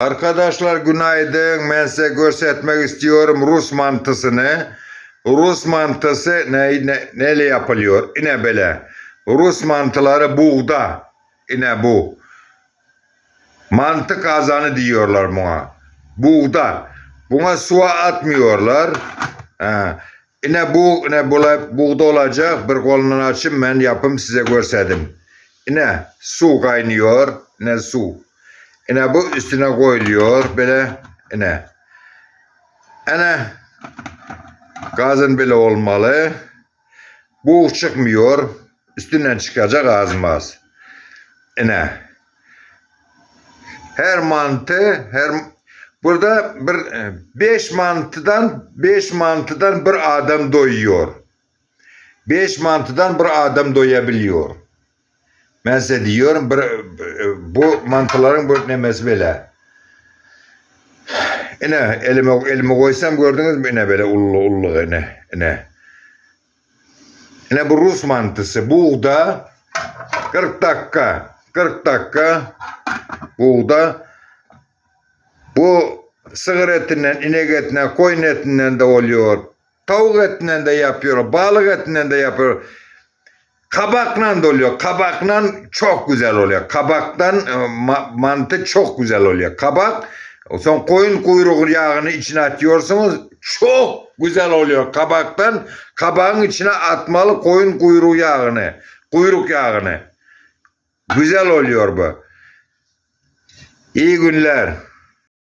Arkadaşlar günaydın. Ben size göstermek istiyorum Rus mantısını. Rus mantısı ne, ne, neyle yapılıyor? Yine böyle. Rus mantıları buğda. Yine bu. Mantı kazanı diyorlar buna. Buğda. Buna su atmıyorlar. Ha. Yine bu yine bula, buğda olacak. Bir kolunu açayım ben yapım size gösterdim. Yine su kaynıyor. Yine su. Yine bu üstüne koyuluyor böyle yine. Yine gazın böyle olmalı. Bu çıkmıyor. Üstünden çıkacak azmaz. Yine. Her mantı her burada bir e, beş mantıdan beş mantıdan bir adam doyuyor. Beş mantıdan bir adam doyabiliyor. Ben size diyorum bu mantıların bu nemesi böyle. Yine elime, elime koysam gördünüz mü yine böyle ullu ullu yine. Yine. Yine bu Rus mantısı. Buğda 40 dakika. 40 dakika buğda. Bu sığır etinden, inek etinden, koyun etinden de oluyor. Tavuk etinden de yapıyor. Balık etinden de yapıyor. Kabakla da oluyor. Kabakla çok güzel oluyor. Kabaktan e, ma- mantı çok güzel oluyor. Kabak son koyun kuyruğu yağını içine atıyorsunuz. Çok güzel oluyor. Kabaktan kabağın içine atmalı koyun kuyruğu yağını. Kuyruk yağını. Güzel oluyor bu. İyi günler.